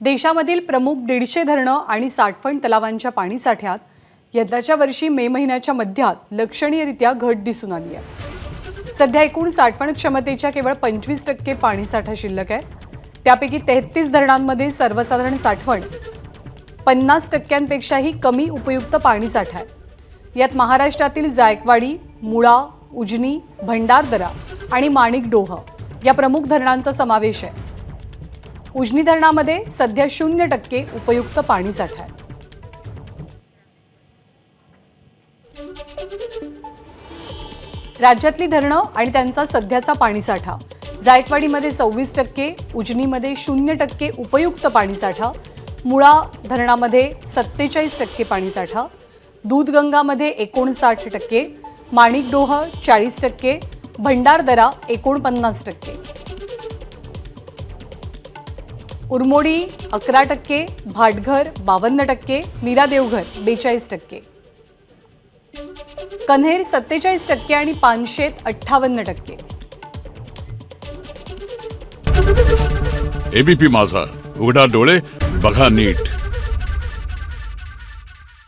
देशामधील प्रमुख दीडशे धरणं आणि साठवण तलावांच्या पाणीसाठ्यात यंदाच्या वर्षी मे महिन्याच्या मध्यात लक्षणीयरित्या घट दिसून आली आहे. सध्या एकूण साठवण क्षमतेच्या केवळ पंचवीस टक्के पाणीसाठा शिल्लक आहे. त्यापैकी तेहतीस धरणांमध्ये सर्वसाधारण साठवण पन्नास टक्क्यांपेक्षाही कमी उपयुक्त पाणीसाठा आहे. यात महाराष्ट्रातील जायकवाडी मुळा उजनी भंडारदरा आणि माणिकडोह या प्रमुख धरणांचा समावेश आहे. उजनी धरणामध्ये सध्या शून्य टक्के उपयुक्त पाणीसाठा आहे. राज्यातली धरणं आणि त्यांचा सध्याचा पाणीसाठा जायकवाडीमध्ये सव्वीस टक्के उजनीमध्ये शून्य टक्के उपयुक्त पाणीसाठा मुळा धरणामध्ये सत्तेचाळीस टक्के पाणीसाठा दूधगंगामध्ये एकोणसाठ टक्के माणिकडोह चाळीस टक्के भंडारदरा एकोणपन्नास टक्के. उरमोडी अकरा टक्के भाटघर बावन्न टक्के नीरा देवघर बेचाळीस टक्के. कन्हेर सत्तेचाळीस टक्के आणि पानशेत अठ्ठावन्न टक्के. एबीपी माझा. उघडा डोळे बघा नीट.